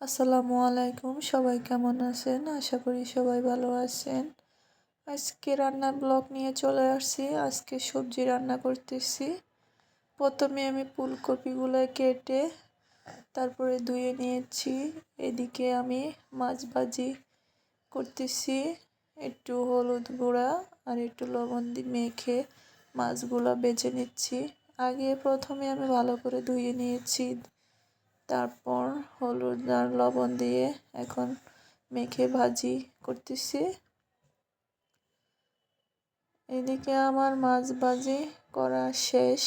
আসসালামু আলাইকুম, সবাই কেমন আছেন? আশা করি সবাই ভালো আছেন। আজকে রান্নার ব্লগ নিয়ে চলে আসছি। আজকে সবজি রান্না করতেছি। প্রথমে আমি ফুলকপিগুলো কেটে তারপরে ধুয়ে নিয়েছি। এদিকে আমি মাছ ভাজি করতেছি। একটু হলুদ গুঁড়া আর একটু লবণ দিয়ে মেখে মাছগুলো বেছে নিচ্ছি। আগে প্রথমে আমি ভালো করে ধুয়ে নিয়েছি তারপর হলুদ আর লবণ দিয়ে এখন মেখে ভাজি করতেছি। এদিকে আমার মাছ ভাজি করা শেষ।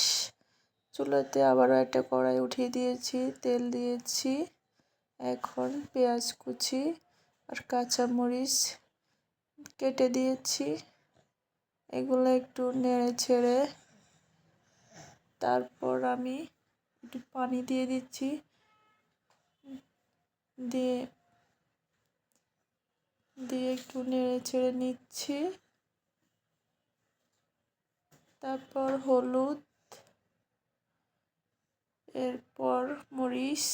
চুলাতে আবারও একটা কড়াই উঠিয়ে দিয়েছি, তেল দিয়েছি, এখন পেঁয়াজ কুচি আর কাঁচামরিচ কেটে দিয়েছি। এগুলো একটু নেড়ে ছেড়ে তারপর আমি একটু পানি দিয়ে দিচ্ছি। দিয়ে দিয়ে একটু নেড়ে ছেড়ে নিচ্ছি। তারপর হলুদ, এরপর মরিচ,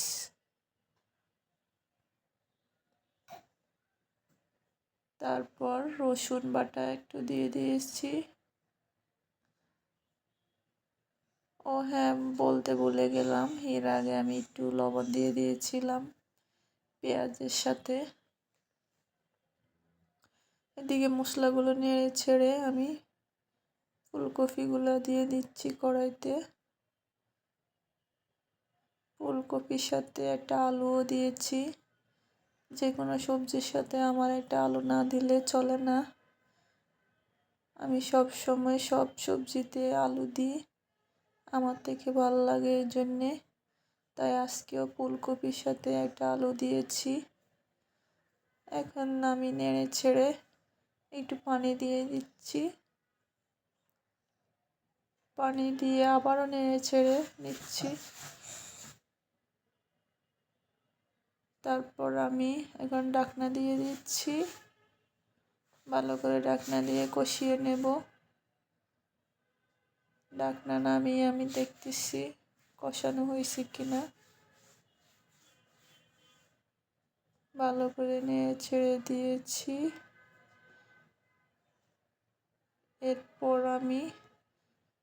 তারপর রসুন বাটা একটু দিয়ে দিয়েছি। ও হ্যাঁ বলতে ভুলে গেলাম, এর আগে আমি একটু লবণ দিয়ে দিয়েছিলাম। পেঁয়াজের সাথে। এদিকে মশলাগুলো নেড়ে ছেড়ে আমি ফুলকপিগুলো দিয়ে দিচ্ছি কড়াইতে। ফুলকপির সাথে একটা আলুও দিয়েছি। যে কোনো সবজির সাথে আমার একটা আলু না দিলে চলে না। আমি সব সময় সব সবজিতে আলু দিই। আমার থেকে ভালো লাগে এই জন্যে। তাই আজকেও ফুলকপির সাথে একটা আলু দিয়েছি। এখন আমি নেড়ে ছেড়ে একটু পানি দিয়ে দিচ্ছি। পানি দিয়ে আবারও নেড়ে ছেড়ে নিচ্ছি। তারপর আমি এখন ডাকনা দিয়ে দিচ্ছি। ভালো করে ডাকনা দিয়ে কষিয়ে নেব। ডাকনা নামিয়ে আমি দেখতেছি। কষানো হয়েছে কিনা। ভালো করে নিয়ে ছেড়ে দিয়েছি। এরপর আমি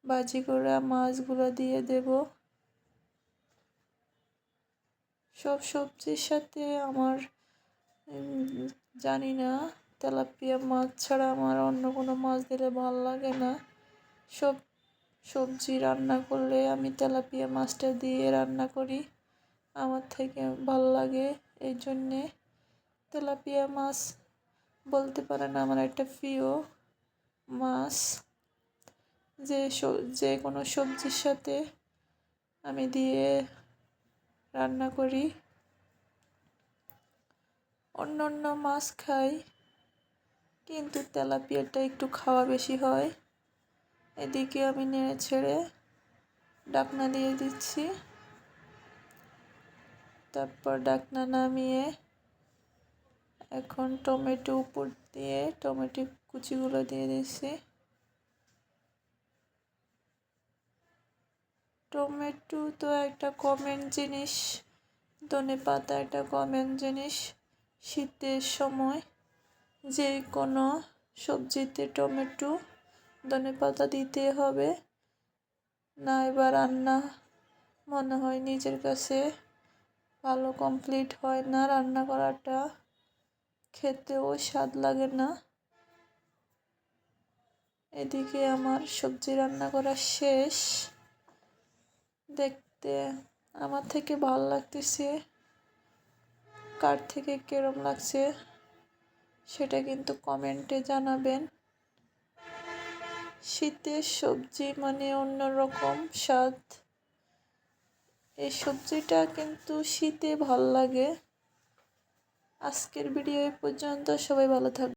বাজি করা মাছগুলো দিয়ে দেব। সব সবজির সাথে আমার জানি না, তেলাপিয়া মাছ ছাড়া আমার অন্য কোনো মাছ দিলে ভালো লাগে না। সব সবজি রান্না করলে আমি তেলাপিয়া মাছটা দিয়ে রান্না করি। আমার থেকে ভালো লাগে এই জন্যে। তেলাপিয়া মাছ বলতে পারেন আমার একটা প্রিয় মাছ। যে যে কোনো সবজির সাথে আমি দিয়ে রান্না করি। অন্য অন্য মাছ খাই, কিন্তু তেলাপিয়াটা একটু খাওয়া বেশি হয়। এদিকে আমি নেড়ে ছেড়ে ডাকনা দিয়ে দিচ্ছি। তারপর ডাকনা নামিয়ে এখন টমেটো উপর দিয়ে টমেটো কুচিগুলো দিয়ে দিচ্ছি। টমেটো তো একটা কমন জিনিস, ধনে পাতা একটা কমন জিনিস। শীতের সময় যে কোনো সবজিতে টমেটো ধনে পাতা দিতে হবে। না, এবার রান্না মনে হয় নিজের কাছে ভালো কমপ্লিট হয় না। রান্না করাটা খেতেও স্বাদ লাগে না। এদিকে আমার সবজি রান্না করা শেষ। দেখতে আমার থেকে ভালো লাগতেছে। কার থেকে কেরম লাগছে সেটা কিন্তু কমেন্টে জানাবেন। শীতের সবজি মানে অন্যরকম স্বাদ। এই সবজিটা কিন্তু শীতে ভালো লাগে। আজকের ভিডিও পর্যন্ত। সবাই ভালো থাকবে